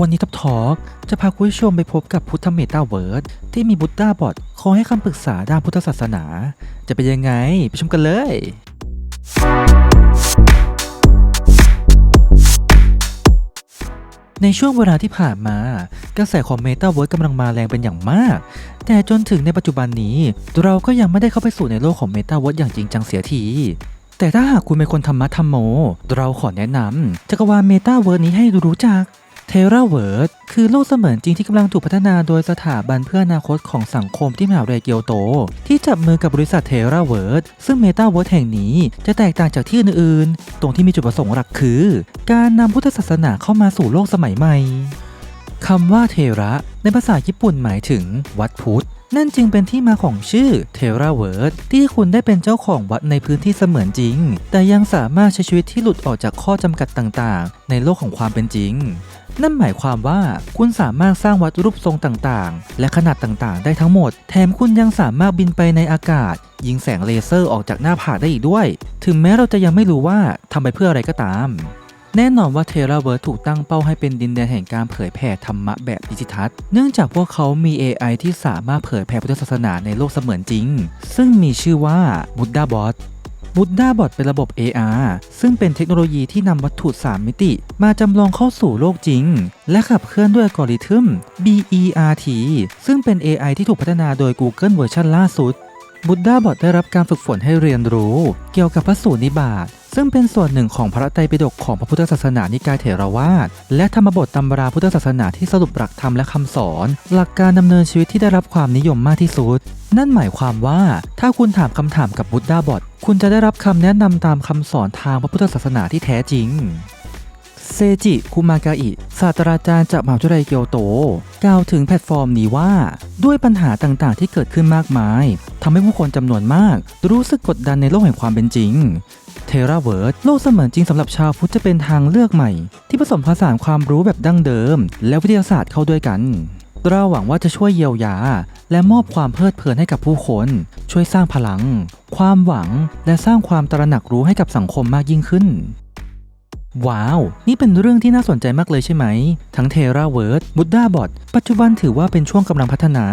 วันนี้ทับทอกจะพาคุณผู้ชมไปพบกับพุทธเมตาเวิร์ดที่มีบุตด้าบอทคอยให้คำปรึกษาด้านพุทธศาสนา จะเป็นยังไง ไปชมกันเลย ในช่วงเวลาที่ผ่านมา กระแสของเมตาเวิร์ดกำลังมาแรงเป็นอย่างมาก แต่จนถึงในปัจจุบันนี้ เราก็ยังไม่ได้เข้าไปสู่ในโลกของเมตาเวิร์ดอย่างจริงจังเสียทีแต่ถ้าหากคุณเป็นคนธรรมะธรรมโม เราขอแนะนำจักรวาลเมตาเวิร์ดนี้ให้รู้จัก ทราเวิร์ดคือโลกเสมือนจริงที่กำลังถูกพัฒนาโดยสถาบันเพื่ออนาคตของสังคมที่มหาวิทยาลัยเกียวโต ที่จับมือกับบริษัทเทราเวิร์ดซึ่งเมตาเวิร์ดแห่งนี้จะแตกต่างจากที่อื่นๆ ตรงที่มีจุดประสงค์หลักคือ การนำพุทธศาสนาเข้ามาสู่โลกสมัยใหม่คำว่าเทระ ในภาษาญี่ปุ่นหมายถึง วัดพุทธ นั่นจึงเป็นที่มาของชื่อเทราเวิร์ดที่คุณได้เป็นเจ้าของวัดในพื้นที่เสมือนจริง แต่ยังสามารถใช้ชีวิตที่หลุดออกจากข้อจำกัดต่างๆ ในโลกของความเป็นจริง นั่นหมายความว่าคุณสามารถสร้างวัดรูปทรงต่างๆ และขนาดต่างๆ ได้ทั้งหมด แถมคุณยังสามารถบินไปในอากาศ ยิงแสงเลเซอร์ออกจากหน้าผาได้อีกด้วย ถึงแม้เราจะยังไม่รู้ว่าทำไปเพื่ออะไรก็ตาม แน่นอนว่าเทราเวิร์ถูกตั้งเป้าให้เป็นดินแดนแห่งการเผยแผ่ธรรมะแบบดิจิทัล เนื่องจากพวกเขามี AI ที่สามารถเผยแผ่พุทธศาสนาในโลกเสมือนจริง ซึ่งมีชื่อว่า Buddha Bot Buddha Bot เป็นระบบ AR ซึ่งเป็นเทคโนโลยีที่นำวัตถุ 3 มิติ มาจำลองเข้าสู่โลกจริง และขับเคลื่อนด้วยอัลกอริทึม BERT ซึ่งเป็น AI ที่ถูกพัฒนาโดย Google เวอร์ชันล่าสุดบุตดาบอทได้รับการฝึกฝนให้เรียนรู้ เกี่ยวกับพระสูตรนิบาต ซึ่งเป็นส่วนหนึ่งของพระไตรปิฎกของพระพุทธศาสนานิกายเถรวาท และธรรมบทตำราพุทธศาสนาที่สรุปหลักธรรมและคำสอน หลักการดำเนินชีวิตที่ได้รับความนิยมมากที่สุด นั่นหมายความว่าถ้าคุณถามคำถามกับบุตดาบอทคุณจะได้รับคำแนะนำตามคำสอนทางพระพุทธศาสนาที่แท้จริงเซจิคุมากาอิศาสตราจารย์จากมหาวิทยาลัยเกียวโต กล่าวถึงแพลตฟอร์มนี้ว่า ด้วยปัญหาต่างๆ ที่เกิดขึ้นมากมายทำให้ผู้คนจำนวนมาก รู้สึกกดดันในโลกแห่งความเป็นจริง ทราเวิร์ดโลกเสมือนจริงสำหรับชาวพุทธจะเป็นทางเลือกใหม่ ที่ผสมผสานความรู้แบบดั้งเดิม และวิทยาศาสตร์เข้าด้วยกันเราหวังว่าจะช่วยเยียวยา และมอบความเพลิดเพลินให้กับผู้คน ช่วยสร้างพลัง ความหวังและสร้างความตระหนักรู้ให้กับสังคมมากยิ่งขึ้น ว้าว นี่เป็นเรื่องที่น่าสนใจมากเลยใช่ไหม ทั้งเทราเวิร์ดบุดดาบอทปัจจุบันถือว่าเป็นช่วงกำลังพัฒนา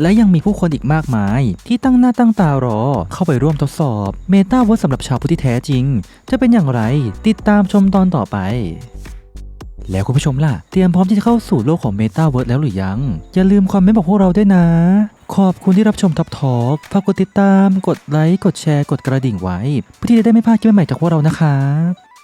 และยังมีผู้คนอีกมากมาย ที่ตั้งหน้าตั้งตารอ เข้าไปร่วมทดสอบเมตาเวิร์ดสำหรับชาวพุทธที่แท้จริง จะเป็นอย่างไร ติดตามชมตอนต่อไปแล้วคุณผู้ชมล่ะ เตรียมพร้อมที่จะเข้าสู่โลกของเมตาเวิร์ดแล้วหรือยัง อย่าลืมคอมเมนต์บอกพวกเราด้วยนะ ขอบคุณที่รับชมท็อปทอกฝากกดติดตาม กดไลค์ กดแชร์ กดกระดิ่งไว้ เพื่อที่จะได้ไม่พลาดคลิปใหม่จากพวกเรานะครับ